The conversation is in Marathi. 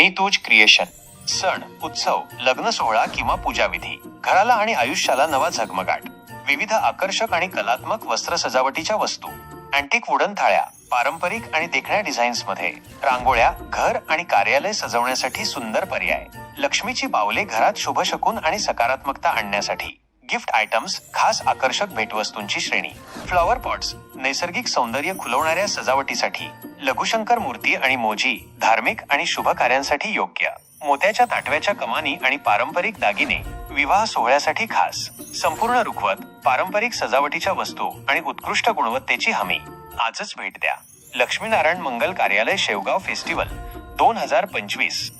नीतूज क्रिएशन सण उत्सव लग्न सोहळा किंवा पूजाविधी. घराला आणि आयुष्याला नवा झगमगाट. विविध आकर्षक आणि कलात्मक वस्त्र सजावटीच्या वस्तू. अँटिक वुडन थाळ्या पारंपरिक आणि देखण्या डिझाईन्समध्ये रांगोळ्या घर आणि कार्यालय सजवण्यासाठी सुंदर पर्याय. लक्ष्मीची बावले घरात शुभ शकून आणि सकारात्मकता आणण्यासाठी. गिफ्ट आयटम्स खास आकर्षक भेटवस्तूंची श्रेणी. फ्लॉवर पॉट्स नैसर्गिक सौंदर्य खुलवणाऱ्या सजावटीसाठी. लघुशंकर मूर्ती आणि मोजी धार्मिक आणि शुभ कार्यांसाठी योग्य. मोत्याच्या ताटव्याच्या कमानी आणि पारंपरिक दागिने विवाह सोहळ्यासाठी खास. संपूर्ण रुखवत पारंपरिक सजावटीच्या वस्तू आणि उत्कृष्ट गुणवत्तेची हमी. आजच भेट द्या. लक्ष्मीनारायण मंगल कार्यालय शेवगाव फेस्टिवल दोन हजार पंचवीस.